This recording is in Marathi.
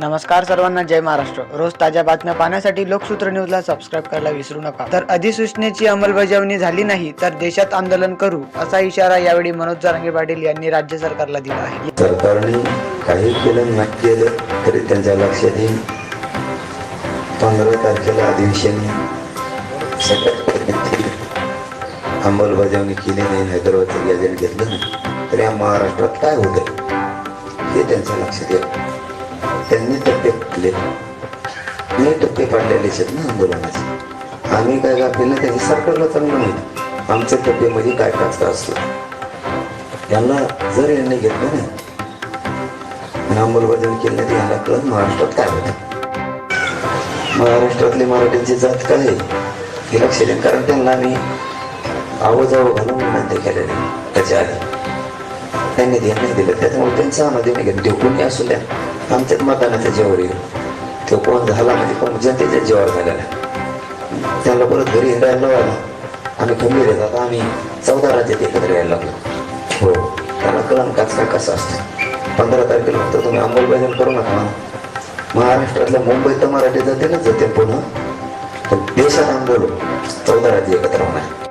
नमस्कार सर्वांना जय महाराष्ट्र. रोज ताज्या बातम्या पाहण्यासाठी लोकसूत्र न्यूजला सबस्क्राईब करायला विसरू नका. तर अधिसूचनेची अंमलबजावणी झाली नाही तर देशात आंदोलन करू असा इशारा यावेळी मनोज जरांगे पाटील यांनी राज्य सरकारला दिला आहे. सरकारने काही केलं नाही केलं तरी त्यांच्या लक्षात येईल. पंधरा तारखेला अधिवेशन अंमलबजावणी केली नाही हैदराबादचं गॅजेट घेतलं नाही. तर या महाराष्ट्रात काय होतं हे त्यांच्या लक्षात येईल. त्यांनी टप्पे फुटले. मी टप्पे पाडलेले आहेत ना आंदोलनाचे आम्ही काय गाफील त्यांनी सरकारला चांगलं माहिती. आमच्या टप्पेमध्ये काय काय असतं यांना जर यांनी घेतलं ना अंमलबजावणी केली तर यांना कळत महाराष्ट्रात काय होतं. महाराष्ट्रातली मराठींची जात काय हे लक्ष देईन कारण त्यांना आम्ही आवाजावं घालून विनंती केलेली त्याच्या आधी. त्यांनी ध्यान नाही दिलं. त्याच्यामुळे त्यांचं आम्हाला नाही घेतलं ते कोणी असू द्या. आमच्यात मतदानाच्या जेवर येईल तो कोण झाला म्हणजे कोण जनतेच्या जेवर झालेला त्याला त्यांना परत घरी राहायला लावायला आम्ही गंभीर येतात आम्ही चौदा राज्यात एकत्र यायला लागलो. हो. त्याला कळण काच काय कसं असतं? पंधरा तारखेला फक्त तुम्ही अंमलबजावणी करू नका महाराष्ट्रातल्या मुंबईत तर मराठी जाते ना जाते पुन्हा. पण देशात आंदोलन चौदा राज्य एकत्र होणार.